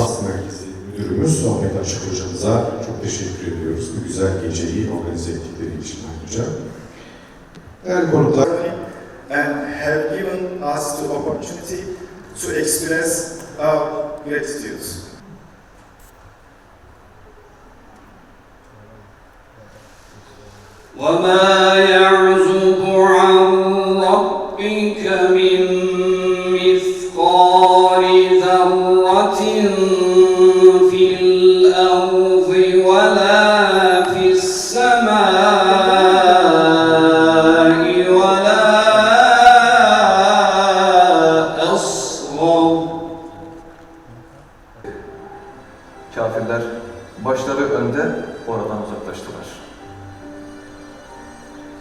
İhtisas Merkezi Müdürümüz Ahmet Açık Hocamıza çok teşekkür ediyoruz. Bu güzel geceyi organize ettikleri için ayrıca. Değerli konuklar, and have given us the opportunity to express our gratitude. وما يعزب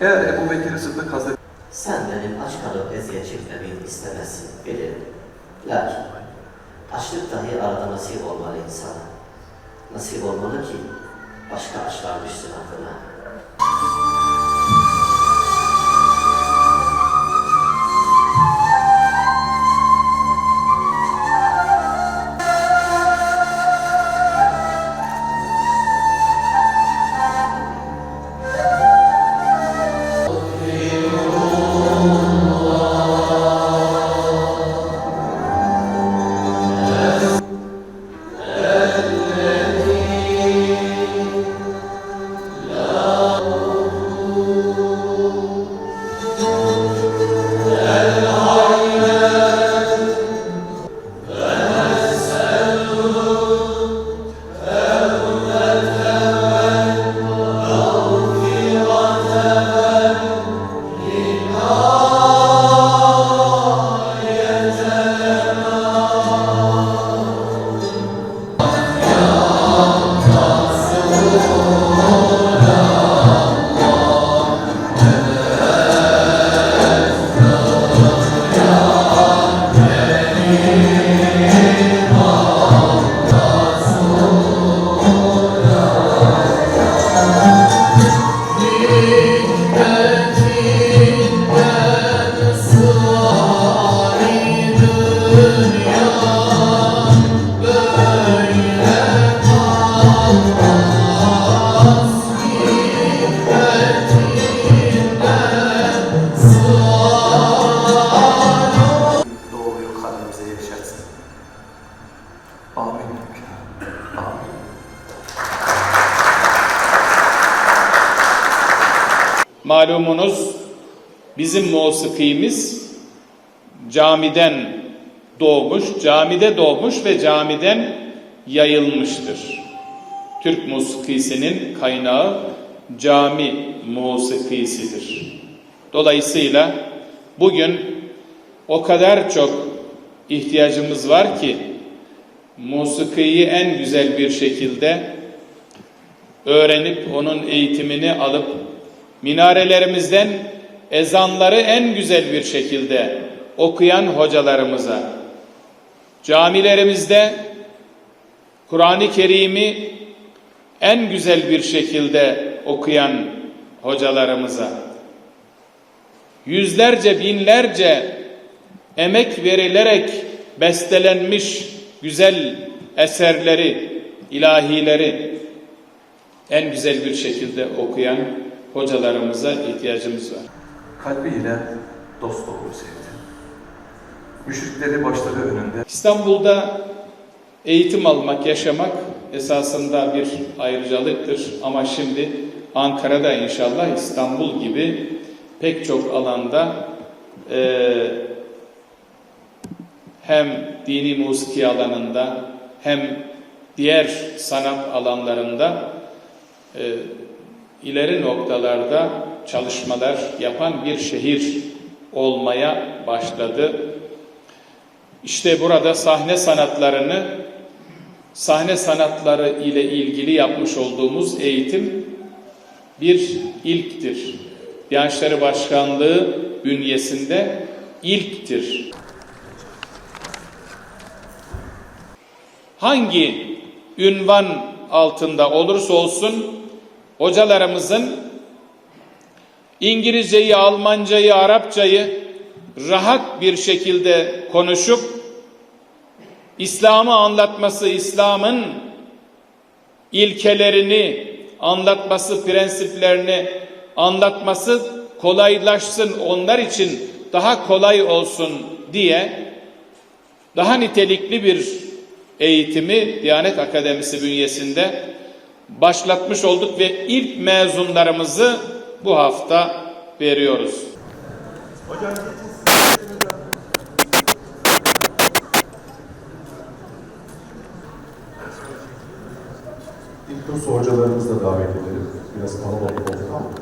Eğer Ebu Bekir Sıddık Hazretleri Sen benim aç kalıp eziyet çekmemi istemezsin, bilirim. Lakin açlık dahi arada nasip olmalı insana. Nasip olmalı ki başka açlar düşsün aklına. Malumunuz bizim musikimiz camiden doğmuş, camide doğmuş ve camiden yayılmıştır. Türk musikisinin kaynağı cami musikisidir. Dolayısıyla bugün o kadar çok ihtiyacımız var ki musikiyi en güzel bir şekilde öğrenip onun eğitimini alıp minarelerimizden ezanları en güzel bir şekilde okuyan hocalarımıza, camilerimizde Kur'an-ı Kerim'i en güzel bir şekilde okuyan hocalarımıza, yüzlerce binlerce emek verilerek bestelenmiş güzel eserleri, ilahileri en güzel bir şekilde okuyan hocalarımıza ihtiyacımız var. Kalbiyle dost doğru sevdi. Müşrikleri başları önünde İstanbul'da eğitim almak, yaşamak esasında bir ayrıcalıktır. Ama şimdi Ankara'da inşallah İstanbul gibi pek çok alanda eee, hem dini musiki alanında hem diğer sanat alanlarında eee, ileri noktalarda çalışmalar yapan bir şehir olmaya başladı. İşte burada sahne sanatlarını, sahne sanatları ile ilgili yapmış olduğumuz eğitim bir ilktir. Diyanet Başkanlığı bünyesinde ilktir. Hangi ünvan altında olursa olsun hocalarımızın İngilizceyi, Almancayı, Arapçayı rahat bir şekilde konuşup İslam'ı anlatması, İslam'ın ilkelerini anlatması, prensiplerini anlatması kolaylaşsın, onlar için daha kolay olsun diye daha nitelikli bir eğitimi Diyanet Akademisi bünyesinde başlatmış olduk ve ilk mezunlarımızı bu hafta veriyoruz. İlk kurs hocalarımızı da davet edelim. Biraz kalabalık olduk ama.